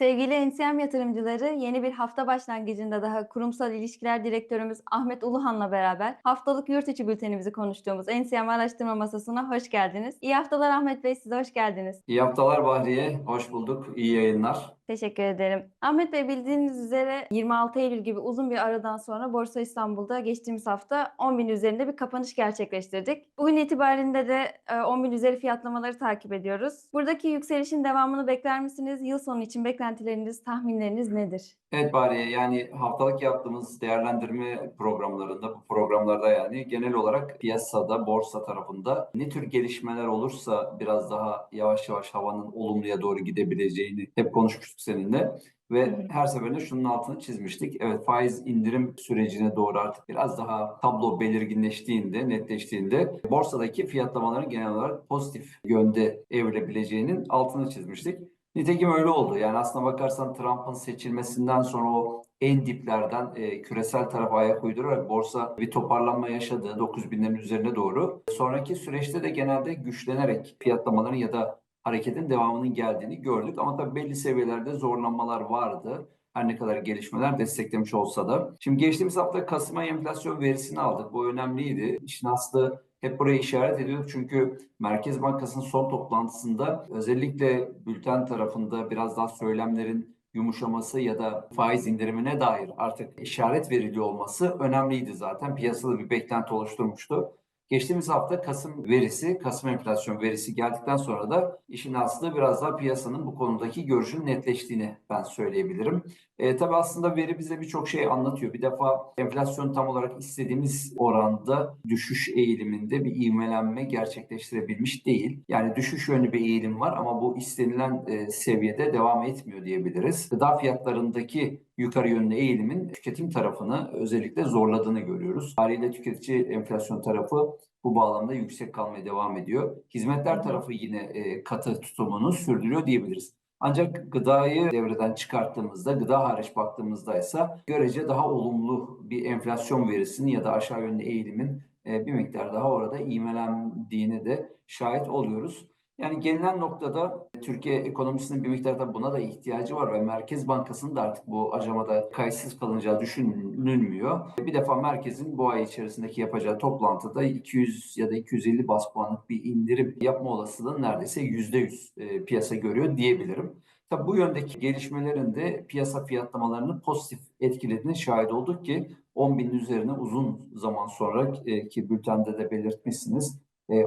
Sevgili NCM yatırımcıları, yeni bir hafta başlangıcında daha kurumsal ilişkiler direktörümüz Ahmet Uluhan'la beraber haftalık yurt içi bültenimizi konuştuğumuz NCM araştırma masasına hoş geldiniz. İyi haftalar Ahmet Bey, size hoş geldiniz. İyi haftalar Bahriye, hoş bulduk. İyi yayınlar. Teşekkür ederim. Ahmet Bey bildiğiniz üzere 26 Eylül gibi uzun bir aradan sonra Borsa İstanbul'da geçtiğimiz hafta 10 bin üzerinde bir kapanış gerçekleştirdik. Bugün itibariyle de e, 10 bin üzeri fiyatlamaları takip ediyoruz. Buradaki yükselişin devamını bekler misiniz? Yıl sonu için beklentileriniz, tahminleriniz nedir? Evet Bahriye, yani haftalık yaptığımız değerlendirme programlarında, bu programlarda yani genel olarak piyasada, borsa tarafında ne tür gelişmeler olursa biraz daha yavaş yavaş havanın olumluya doğru gidebileceğini hep konuşmuştuk seninle. Ve Hı hı. her seferinde şunun altını çizmiştik. Evet faiz indirim sürecine doğru artık biraz daha tablo belirginleştiğinde, netleştiğinde borsadaki fiyatlamaların genel olarak pozitif yönde evrilebileceğinin altını çizmiştik. Nitekim öyle oldu. Yani aslına bakarsan Trump'ın seçilmesinden sonra o en diplerden e, küresel tarafa ayak uydurarak borsa bir toparlanma yaşadı 9000'lerin üzerine doğru. Sonraki süreçte de genelde güçlenerek fiyatlamaların ya da hareketin devamının geldiğini gördük. Ama tabii belli seviyelerde zorlanmalar vardı. Her ne kadar gelişmeler desteklemiş olsa da. Şimdi geçtiğimiz hafta Kasım ayı enflasyon verisini aldık. Bu önemliydi. İşin aslı hep buraya işaret ediyorduk çünkü Merkez Bankası'nın son toplantısında özellikle bülten tarafında biraz daha söylemlerin yumuşaması ya da faiz indirimine dair artık işaret veriliyor olması önemliydi zaten. Piyasada bir beklenti oluşturmuştu. Geçtiğimiz hafta Kasım verisi, Kasım enflasyon verisi geldikten sonra da işin aslı biraz daha piyasanın bu konudaki görüşünün netleştiğini ben söyleyebilirim. E, tabii aslında veri bize birçok şey anlatıyor. Bir defa enflasyon tam olarak istediğimiz oranda düşüş eğiliminde bir ivmelenme gerçekleştirebilmiş değil. Yani düşüş yönlü bir eğilim var ama bu istenilen e, seviyede devam etmiyor diyebiliriz. Gıda fiyatlarındaki yukarı yönlü eğilimin tüketim tarafını özellikle zorladığını görüyoruz. Haliyle tüketici enflasyon tarafı bu bağlamda yüksek kalmaya devam ediyor. Hizmetler tarafı yine e, katı tutumunu sürdürüyor diyebiliriz. Ancak gıdayı devreden çıkarttığımızda, gıda hariç baktığımızda ise görece daha olumlu bir enflasyon verisinin ya da aşağı yönlü eğilimin e, bir miktar daha orada ivmelendiğine de şahit oluyoruz. Yani gelinen noktada Türkiye ekonomisinin bir miktar da buna da ihtiyacı var ve Merkez Bankası'nın da artık bu aşamada kayıtsız kalınacağı düşünülmüyor. Bir defa merkezin bu ay içerisindeki yapacağı toplantıda 200 ya da 250 bas puanlık bir indirim yapma olasılığı neredeyse %100 e, piyasa görüyor diyebilirim. Tabii bu yöndeki gelişmelerin de piyasa fiyatlamalarını pozitif etkilediğine şahit olduk ki 10 binin üzerine uzun zaman sonra e, ki bültende de belirtmişsiniz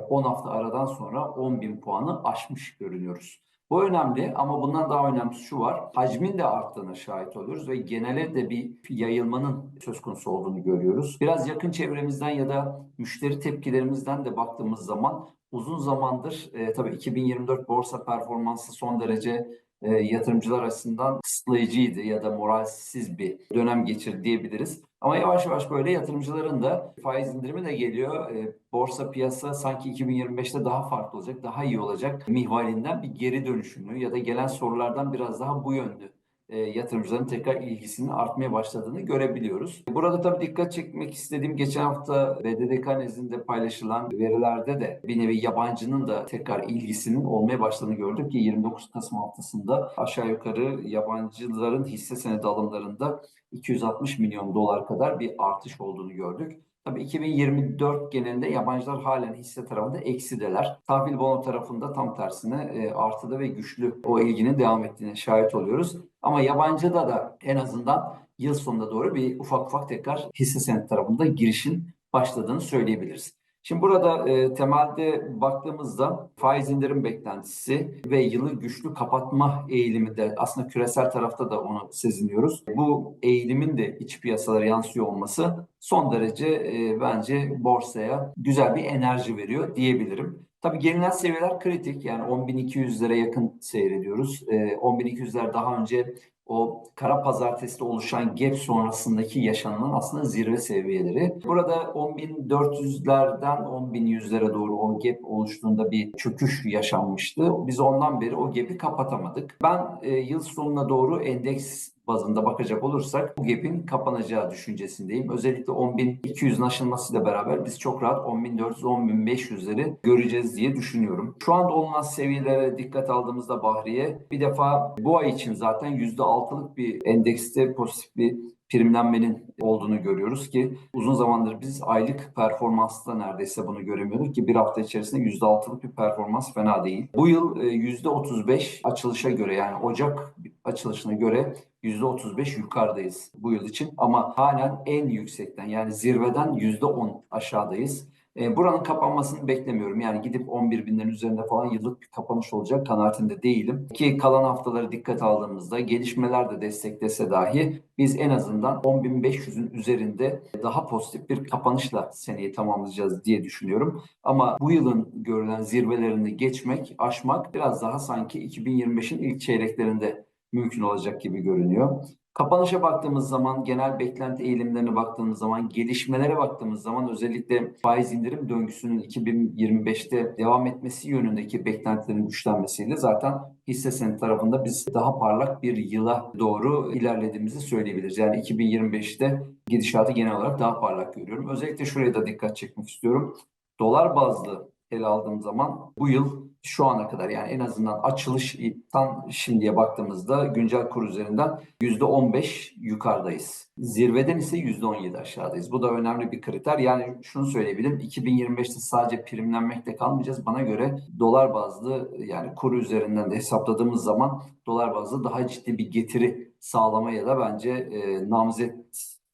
10 hafta aradan sonra 10 bin puanı aşmış görünüyoruz. Bu önemli ama bundan daha önemlisi şu var. Hacmin de arttığına şahit oluyoruz ve genele de bir yayılmanın söz konusu olduğunu görüyoruz. Biraz yakın çevremizden ya da müşteri tepkilerimizden de baktığımız zaman uzun zamandır e, tabii 2024 borsa performansı son derece e, yatırımcılar açısından kısıtlayıcıydı ya da moralsiz bir dönem geçirdi diyebiliriz. Ama yavaş yavaş böyle yatırımcıların da faiz indirimi de geliyor. E, borsa piyasa sanki 2025'te daha farklı olacak, daha iyi olacak mihvalinden bir geri dönüşünü ya da gelen sorulardan biraz daha bu yönlü e, yatırımcıların tekrar ilgisinin artmaya başladığını görebiliyoruz. Burada tabii dikkat çekmek istediğim geçen hafta BDDK nezdinde paylaşılan verilerde de bir nevi yabancının da tekrar ilgisinin olmaya başladığını gördük ki 29 Kasım haftasında aşağı yukarı yabancıların hisse senedi alımlarında 260 milyon dolar kadar bir artış olduğunu gördük. Tabii 2024 genelinde yabancılar halen hisse tarafında eksideler. Tahvil bono tarafında tam tersine e, artıda ve güçlü o ilginin devam ettiğine şahit oluyoruz. Ama yabancıda da en azından yıl sonuna doğru bir ufak ufak tekrar hisse senedi tarafında girişin başladığını söyleyebiliriz. Şimdi burada e, temelde baktığımızda faiz indirim beklentisi ve yılı güçlü kapatma eğilimi de aslında küresel tarafta da onu seziniyoruz. Bu eğilimin de iç piyasalara yansıyor olması son derece e, bence borsaya güzel bir enerji veriyor diyebilirim. Tabii gelinen seviyeler kritik. Yani 10.200'lere yakın seyrediyoruz. E, 10.200'ler daha önce o kara pazarteside oluşan gap sonrasındaki yaşanılan aslında zirve seviyeleri. Burada 10.400'lerden 10.100'lere doğru o gap oluştuğunda bir çöküş yaşanmıştı. Biz ondan beri o gap'i kapatamadık. Ben e, yıl sonuna doğru endeks bazında bakacak olursak bu gap'in kapanacağı düşüncesindeyim. Özellikle 10.200'ün aşılmasıyla beraber biz çok rahat 10.400-10.500'leri göreceğiz diye düşünüyorum. Şu anda olmaz seviyelere dikkat aldığımızda Bahriye bir defa bu ay için zaten %6'lık bir endekste pozitif bir primlenmenin olduğunu görüyoruz ki uzun zamandır biz aylık performansta neredeyse bunu göremiyorduk ki bir hafta içerisinde %6'lık bir performans fena değil. Bu yıl e, %35 açılışa göre yani Ocak açılışına göre %35 yukarıdayız bu yıl için ama halen en yüksekten yani zirveden %10 aşağıdayız. E, buranın kapanmasını beklemiyorum. Yani gidip 11 binlerin üzerinde falan yıllık bir kapanış olacak kanaatinde değilim. Ki kalan haftaları dikkat aldığımızda gelişmeler de desteklese dahi biz en azından 10.500'ün üzerinde daha pozitif bir kapanışla seneyi tamamlayacağız diye düşünüyorum. Ama bu yılın görülen zirvelerini geçmek, aşmak biraz daha sanki 2025'in ilk çeyreklerinde mümkün olacak gibi görünüyor. Kapanışa baktığımız zaman, genel beklenti eğilimlerine baktığımız zaman, gelişmelere baktığımız zaman özellikle faiz indirim döngüsünün 2025'te devam etmesi yönündeki beklentilerin güçlenmesiyle zaten hisse senedi tarafında biz daha parlak bir yıla doğru ilerlediğimizi söyleyebiliriz. Yani 2025'te gidişatı genel olarak daha parlak görüyorum. Özellikle şuraya da dikkat çekmek istiyorum. Dolar bazlı ele aldığım zaman bu yıl şu ana kadar yani en azından açılıştan şimdiye baktığımızda güncel kur üzerinden %15 yukarıdayız. Zirveden ise %17 aşağıdayız. Bu da önemli bir kriter. Yani şunu söyleyebilirim. 2025'te sadece primlenmekte kalmayacağız. Bana göre dolar bazlı yani kur üzerinden de hesapladığımız zaman dolar bazlı daha ciddi bir getiri sağlamaya da bence e, namzet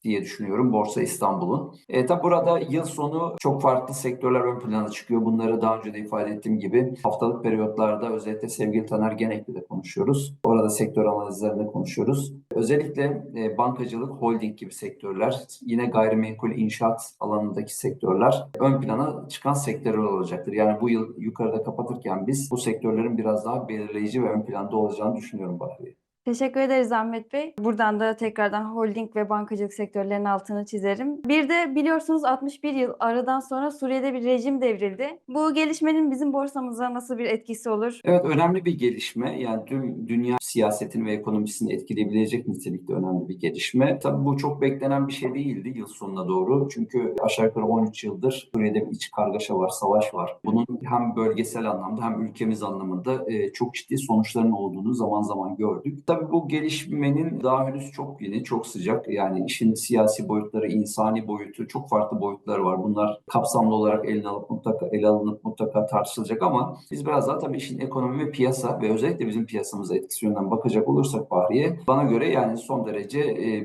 diye düşünüyorum Borsa İstanbul'un. E, tabi burada yıl sonu çok farklı sektörler ön plana çıkıyor. Bunları daha önce de ifade ettiğim gibi haftalık periyotlarda özellikle sevgili Taner Genek'le de konuşuyoruz. Orada sektör analizlerinde konuşuyoruz. Özellikle e, bankacılık, holding gibi sektörler, yine gayrimenkul inşaat alanındaki sektörler ön plana çıkan sektörler olacaktır. Yani bu yıl yukarıda kapatırken biz bu sektörlerin biraz daha belirleyici ve ön planda olacağını düşünüyorum Bahriye. Teşekkür ederiz Ahmet Bey. Buradan da tekrardan holding ve bankacılık sektörlerinin altını çizerim. Bir de biliyorsunuz 61 yıl aradan sonra Suriye'de bir rejim devrildi. Bu gelişmenin bizim borsamıza nasıl bir etkisi olur? Evet önemli bir gelişme. Yani tüm dünya siyasetini ve ekonomisini etkileyebilecek nitelikte önemli bir gelişme. Tabii bu çok beklenen bir şey değildi yıl sonuna doğru. Çünkü aşağı yukarı 13 yıldır Suriye'de bir iç kargaşa var, savaş var. Bunun hem bölgesel anlamda hem ülkemiz anlamında çok ciddi sonuçlarının olduğunu zaman zaman gördük. Tabii bu gelişmenin daha henüz çok yeni, çok sıcak. Yani işin siyasi boyutları, insani boyutu, çok farklı boyutları var. Bunlar kapsamlı olarak eline alıp mutlaka ele alınıp mutlaka tartışılacak ama biz biraz daha tabii işin ekonomi ve piyasa ve özellikle bizim piyasamıza etkisi yönünden bakacak olursak Bahriye, bana göre yani son derece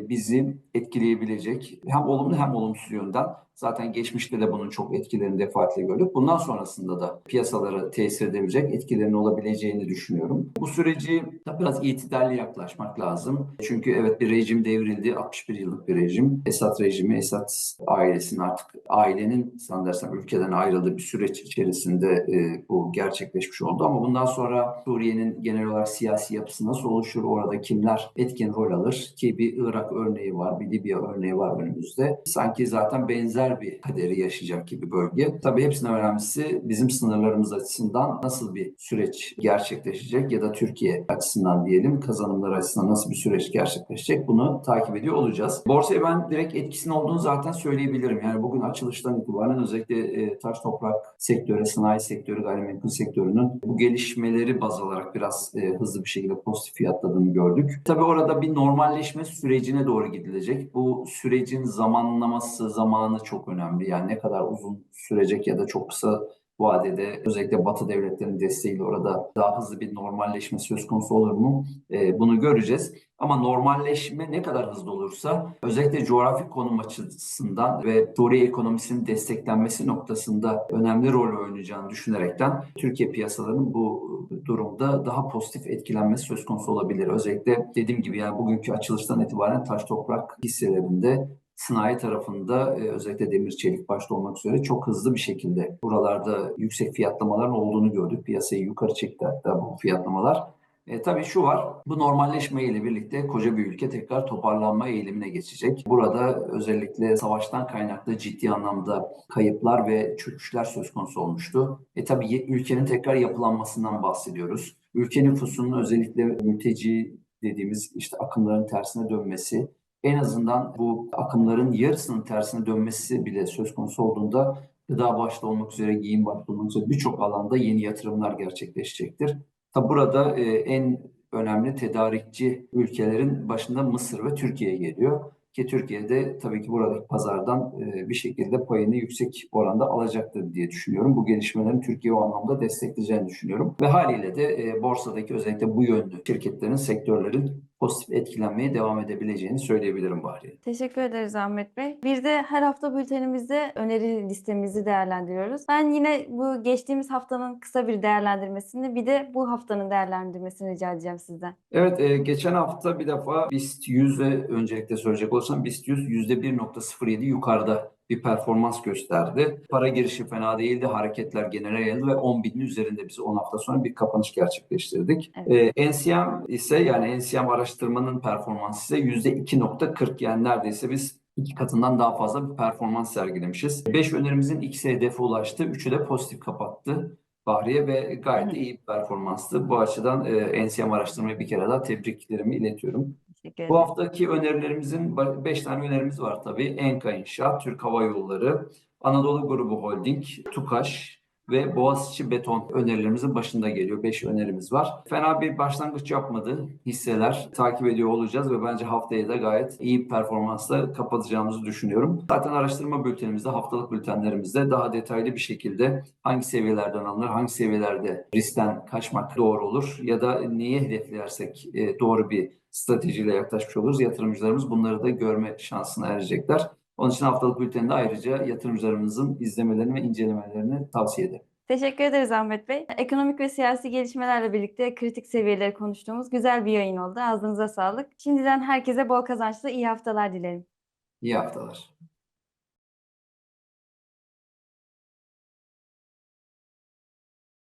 bizi etkileyebilecek hem olumlu hem olumsuz yönden Zaten geçmişte de bunun çok etkilerini defaatle gördük. Bundan sonrasında da piyasalara tesir edebilecek etkilerinin olabileceğini düşünüyorum. Bu süreci biraz itidalli yaklaşmak lazım. Çünkü evet bir rejim devrildi. 61 yıllık bir rejim. Esad rejimi, Esad ailesinin artık ailenin sanırsam ülkeden ayrıldığı bir süreç içerisinde e, bu gerçekleşmiş oldu. Ama bundan sonra Suriye'nin genel olarak siyasi yapısı nasıl oluşur? Orada kimler etkin rol alır? Ki bir Irak örneği var, bir Libya örneği var önümüzde. Sanki zaten benzer benzer bir kaderi yaşayacak gibi bölge. Tabii hepsinden önemlisi bizim sınırlarımız açısından nasıl bir süreç gerçekleşecek ya da Türkiye açısından diyelim kazanımlar açısından nasıl bir süreç gerçekleşecek bunu takip ediyor olacağız. Borsaya ben direkt etkisinin olduğunu zaten söyleyebilirim. Yani bugün açılıştan itibaren özellikle e, taş toprak sektörü, sanayi sektörü, gayrimenkul sektörünün bu gelişmeleri baz alarak biraz e, hızlı bir şekilde pozitif fiyatladığını gördük. Tabii orada bir normalleşme sürecine doğru gidilecek. Bu sürecin zamanlaması, zamanı çok çok önemli. Yani ne kadar uzun sürecek ya da çok kısa vadede özellikle Batı devletlerinin desteğiyle orada daha hızlı bir normalleşme söz konusu olur mu? E, bunu göreceğiz. Ama normalleşme ne kadar hızlı olursa özellikle coğrafi konum açısından ve Suriye ekonomisinin desteklenmesi noktasında önemli rol oynayacağını düşünerekten Türkiye piyasalarının bu durumda daha pozitif etkilenmesi söz konusu olabilir. Özellikle dediğim gibi yani bugünkü açılıştan itibaren taş toprak hisselerinde sanayi tarafında e, özellikle demir çelik başta olmak üzere çok hızlı bir şekilde buralarda yüksek fiyatlamaların olduğunu gördük. Piyasayı yukarı çekti hatta bu fiyatlamalar. E, tabii şu var, bu normalleşme ile birlikte koca bir ülke tekrar toparlanma eğilimine geçecek. Burada özellikle savaştan kaynaklı ciddi anlamda kayıplar ve çöküşler söz konusu olmuştu. E tabii ülkenin tekrar yapılanmasından bahsediyoruz. Ülke nüfusunun özellikle mülteci dediğimiz işte akımların tersine dönmesi, en azından bu akımların yarısının tersine dönmesi bile söz konusu olduğunda gıda başta olmak üzere, giyim başta olmak üzere birçok alanda yeni yatırımlar gerçekleşecektir. Tabi burada e, en önemli tedarikçi ülkelerin başında Mısır ve Türkiye geliyor. Ki Türkiye'de tabii ki buradaki pazardan e, bir şekilde payını yüksek oranda alacaktır diye düşünüyorum. Bu gelişmelerin Türkiye o anlamda destekleyeceğini düşünüyorum. Ve haliyle de e, borsadaki özellikle bu yönlü şirketlerin, sektörlerin pozitif etkilenmeye devam edebileceğini söyleyebilirim bari. Teşekkür ederiz Ahmet Bey. Bir de her hafta bültenimizde öneri listemizi değerlendiriyoruz. Ben yine bu geçtiğimiz haftanın kısa bir değerlendirmesini bir de bu haftanın değerlendirmesini rica edeceğim sizden. Evet, e, geçen hafta bir defa BIST 100'e öncelikle söyleyecek olsam BIST 100 %1.07 yukarıda bir performans gösterdi. Para girişi fena değildi, hareketler genele yayıldı ve 10 binin üzerinde biz 10 hafta sonra bir kapanış gerçekleştirdik. E, NCM ise yani NCM araştırmanın performansı ise %2.40 yani neredeyse biz iki katından daha fazla bir performans sergilemişiz. 5 önerimizin ikisi hedefe ulaştı, 3'ü de pozitif kapattı. Bahriye ve gayet iyi bir performanstı. Bu açıdan e, NCM araştırmaya bir kere daha tebriklerimi iletiyorum. Teşekkür ederim. Bu haftaki önerilerimizin 5 tane önerimiz var tabii. Enka İnşaat, Türk Hava Yolları, Anadolu Grubu Holding, TUKAŞ ve Boğaziçi Beton önerilerimizin başında geliyor. 5 önerimiz var. Fena bir başlangıç yapmadı hisseler. Takip ediyor olacağız ve bence haftaya da gayet iyi performansla kapatacağımızı düşünüyorum. Zaten araştırma bültenimizde, haftalık bültenlerimizde daha detaylı bir şekilde hangi seviyelerden alınır, hangi seviyelerde riskten kaçmak doğru olur ya da neye hedeflersek e, doğru bir stratejiyle yaklaşmış oluruz. Yatırımcılarımız bunları da görme şansına erecekler. Onun için haftalık bülteninde ayrıca yatırımcılarımızın izlemelerini ve incelemelerini tavsiye ederim. Teşekkür ederiz Ahmet Bey. Ekonomik ve siyasi gelişmelerle birlikte kritik seviyeleri konuştuğumuz güzel bir yayın oldu. Ağzınıza sağlık. Şimdiden herkese bol kazançlı iyi haftalar dilerim. İyi haftalar.